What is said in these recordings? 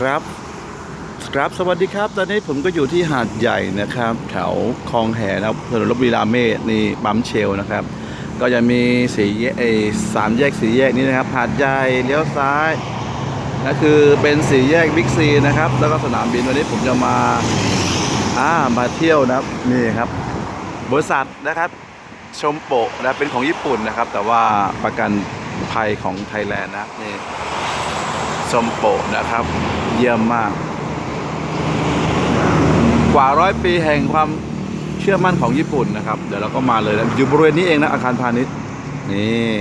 ครับครับสวัสดีครับ ตอนนี้ผมก็อยู่ที่หาดใหญ่นะครับแถวคลองแหนะถนนลบบุรีราเมศนี่ปั๊มเชลนะครับ ก็จะมีสีแยกเอยสามแยกสีแยกนี้นะครับ หาดใหญ่เลี้ยวซ้ายนั่นคือเป็นสีแยกบิ๊กซีนะครับ แล้วก็สนามบินวันนี้ผมจะมาอ่ามาเที่ยวนะครับนี่ครับ บริษัทนะครับชมโปะนะเป็นของญี่ปุ่นนะครับ แต่ว่าประกันภัยของไทยแลนด์นะนี่ ชมโปะนะครับ เยี่ยมมาก กว่าร้อยปีแห่งความเชื่อมั่นของญี่ปุ่นนะครับ เดี๋ยวเราก็มาเลยนะอยู่บริเวณนี้เองนะอาคารพาณิชย์นี่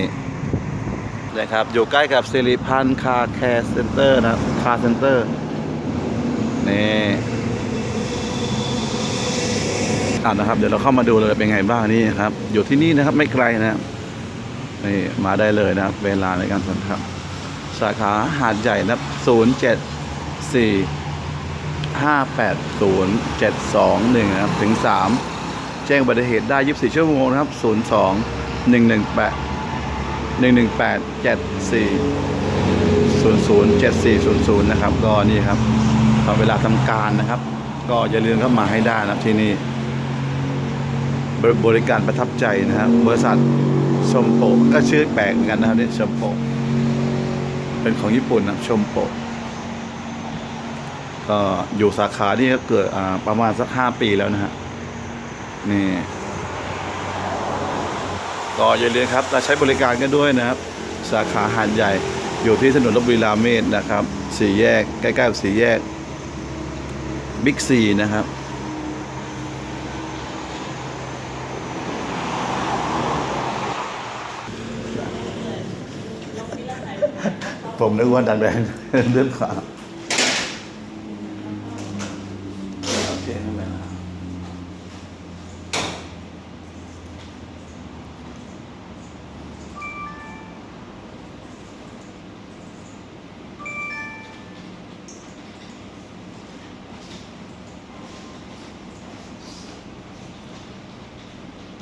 นะครับอยู่ใกล้กับสิริพันธ์คาแคร์เซ็นเตอร์นะคาเซ็นเตอร์นี่อ่านะครับ เดี๋ยวเราเข้ามาดูเลยเป็นไงบ้างนี่ครับ อยู่ที่นี่นะครับไม่ไกลนะนี่มาได้เลยนะครับ เวลาในการสนทนา สาขาหาดใหญ่นะ0 7 4 5 8 0 7 2 1นะครับถึง3แจ้งอุบัติเหตุได้24ชั่วโมงนะครับ02 118 118 74 00 7400นะครับ ก็นี่ครับตอนเวลาทำการนะครับ ก็อย่าลืมเข้ามาให้ได้นะครับที่นี่บริการประทับใจนะครับบริษัทชมโปก็ชื่อแปลกเหมือนกันนะครับนี่ชมโป เป็นของญี่ปุ่นนะชมโปะก็อยู่สาขานี่ก็เกิดประมาณสักห้าปีแล้วนะฮะนี่ก็อย่าลืมครับเราใช้บริการกันด้วยนะครับ สาขาหาดใหญ่อยู่ที่ถนนลบบุรีราเมศนะครับสี่แยกใกล้ๆกับสี่แยกบิ๊กซีนะครับ ผมนึกว่าดันแบนเรื่องขาโอเคไม่เป็นไร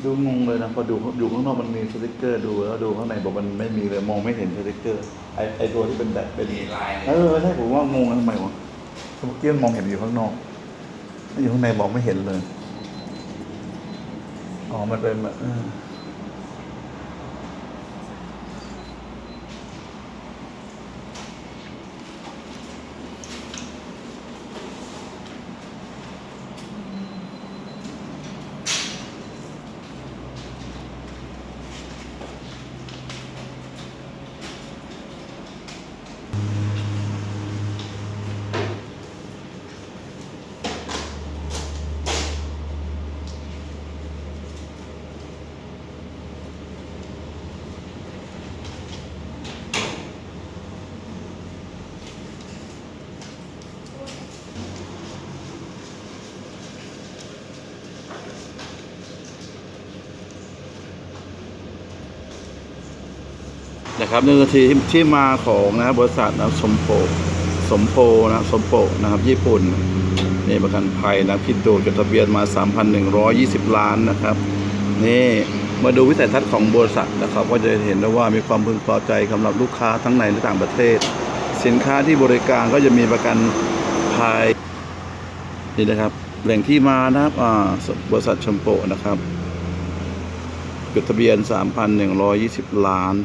ดูงงเลยนะพอดูอยู่ข้างนอกมันมีสติกเกอร์ดูแล้วดูข้างในบอกมันไม่มีเลยมองไม่เห็นสติกเกอร์ไอไอตัวที่เป็นแบบเป็นมีลายเออใช่ผมว่างงทำไมวะเมื่อกี้มันมองเห็นอยู่ข้างนอกอยู่ข้างในมองไม่เห็นเลยอ๋อมันเป็นแบบ นะครับนี่คือที่ที่มาของนะครับบริษัทนะสมโปสมโพนะสมโปนะครับ ญี่ปุ่นนี่ประกันภัยนะคิดดูจดทะเบียนมา 3,120 ล้านนะครับนี่มาดูวิสัยทัศน์ของบริษัทนะครับ ก็จะเห็นได้ว่ามีความพึงพอใจสำหรับลูกค้าทั้งในและต่างประเทศ สินค้าที่บริการก็จะมีประกันภัยนี่นะครับแหล่งที่มานะครับบริษัทชมโปนะครับจดทะเบียน 3,120 ล้าน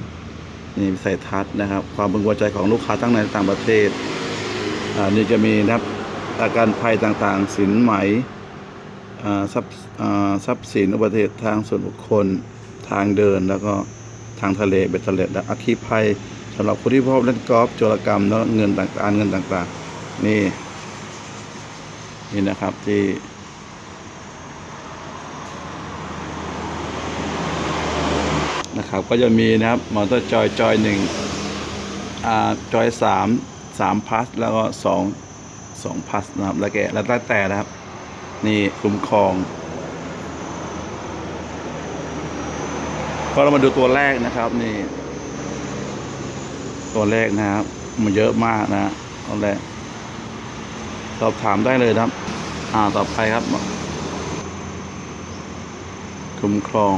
นี่วิสัยทัศนะครับ ความพึงพอใจของลูกค้าทั้งในต่างประเทศอ่านี่จะมีนะครับอาการภัยต่างๆ สินไหมอ่าทรัพย์อ่าทรัพย์สินอุบัติเหตุทางส่วนบุคคลทางเดินแล้วก็ทางทะเลเบ็ดเล็ดและอัคคีภัยสำหรับคนที่พบเล่นกอล์ฟโจรกรรมแล้วเงินต่างๆเงินต่างๆ นี่นี่นะครับที่ ครับก็จะมีนะครับมอเตอร์จอยจอยหนึ่งอ่าจอยสามสามพัสแล้วก็สองสองพัสนะครับแล้วแกแล้วแต่แต่นะครับ นี่คุ้มครองก็เรามาดูตัวแรกนะครับนี่ ตัวแรกนะครับ มันเยอะมากนะตัวแรกสอบถามได้เลยครับ อ่าต่อไปครับ คุ้มครอง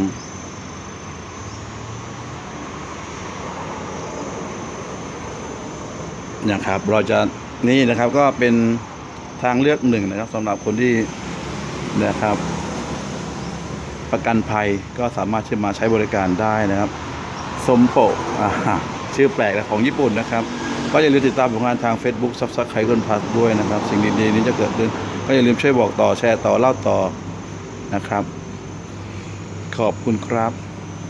นะครับ เราจะนี่นะครับก็เป็นทางเลือกหนึ่งนะครับสำหรับคนที่นะครับ ประกันภัยก็สามารถที่มาใช้บริการได้นะครับสมโปะชื่อแปลกของญี่ปุ่นนะครับ ก็อย่าลืมติดตามผลงานทาง Facebook ซับซักไคเกิลพัสด้วยนะครับ สิ่งดีๆนี้จะเกิดขึ้น ก็อย่าลืมช่วยบอกต่อแชร์ต่อเล่าต่อนะครับ ขอบคุณครับ